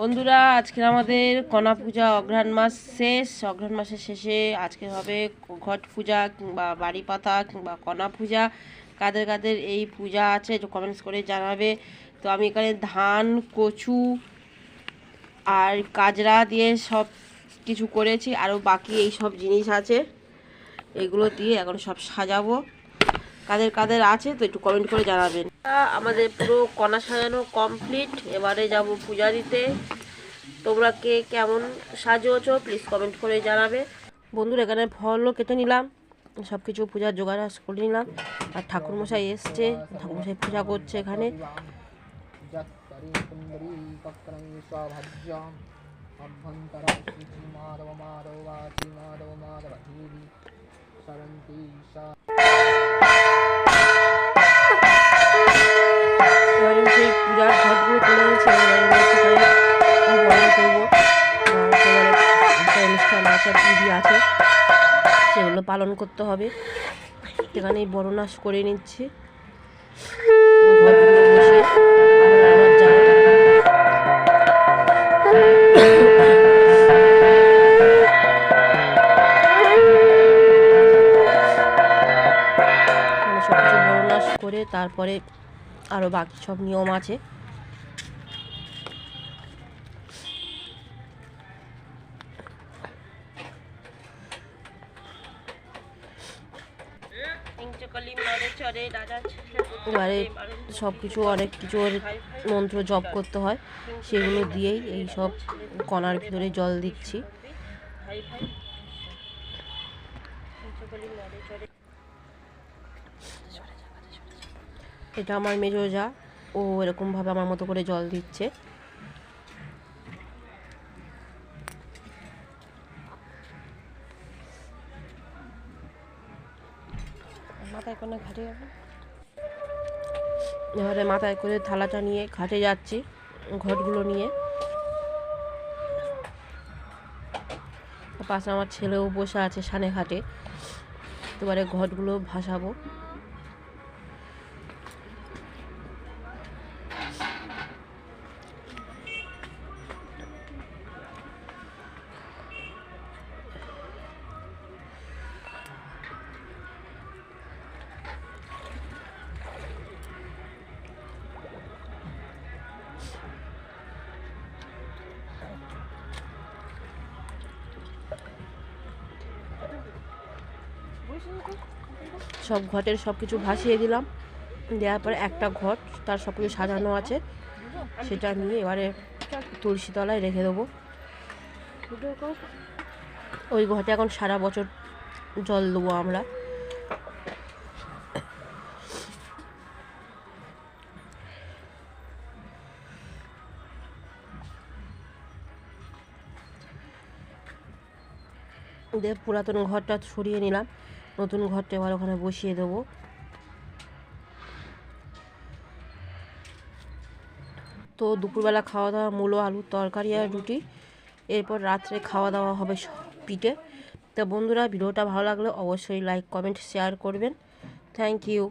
বন্ধুরা আজকে আমাদের কণা পূজা অঘ্রাণ মাস শেষ। অঘ্রাণ মাসের শেষে আজকে হবে ঘট পূজা কিংবা বাড়ি পাতা কিংবা কণা পূজা। কাদের কাদের এই পূজা আছে কমেন্টস করে জানাবে। তো আমি এখানে ধান, কচু আর কাজরা দিয়ে সব কিছু করেছি। আরও বাকি এই সব জিনিস আছে। এগুলো দিয়ে এখন সব সাজাবো। কাদের কাদের আছে তো একটু কমেন্ট করে জানাবেন। আমাদের পুরো কণা সাজানো কমপ্লিট এবারে যাব পূজা দিতে তোমরা কে কেমন সাজিয়েছো প্লিজ কমেন্ট করে জানাবে। বন্ধুরা এখানে ফলও কেটে নিলাম। সব কিছু পূজার জোগাড় করে নিলাম। আর ঠাকুরমশাই এসছে। ঠাকুরমশাই পূজা করছে এখানে। মাধব মাধব মাধব আছে বিধি আছে, সেগুলো পালন করতে হবে। এখানেই বরণাস করে নিচ্ছি। মানে করে তারপরে আরও বাকি সব নিয়ম আছে। এবারে সব কিছু অনেক কিছু মন্ত্র জপ করতে হয়। সেগুলো দিয়েই এই সব কণার ভিতরে জল দিচ্ছি। এটা আমার মেজো যা ও এরকমভাবে আমার মতো করে জল দিচ্ছে। মাথায় কোনো ঘাটে এবারে মাথায় করে থালাটা নিয়ে ঘাটে যাচ্ছি ঘটগুলো নিয়ে। পাশে আমার ছেলেও বসে আছে সানে ঘাটে। এবারে ঘটগুলো ভাসাবো। সব ঘটের সব কিছু ভাসিয়ে দিলাম। দেওয়ার পরে একটা ঘট, তার সব কিছু সাজানো আছে। সেটা নিয়ে এবারে তুলসী তলায় রেখে দেবো। ওই ঘটে এখন সারা বছর জল দেবো আমরা। পুরাতন ঘরটা সরিয়ে নিলাম। নতুন ঘরটা এবার ওখানে বসিয়ে দেবো। তো দুপুরবেলা খাওয়া দাওয়া মূলো, আলুর তরকারি আর রুটি। এরপর রাত্রে খাওয়া দাওয়া হবে পিঠে। তো বন্ধুরা, ভিডিওটা ভালো লাগলে অবশ্যই লাইক কমেন্ট শেয়ার করবেন। Thank you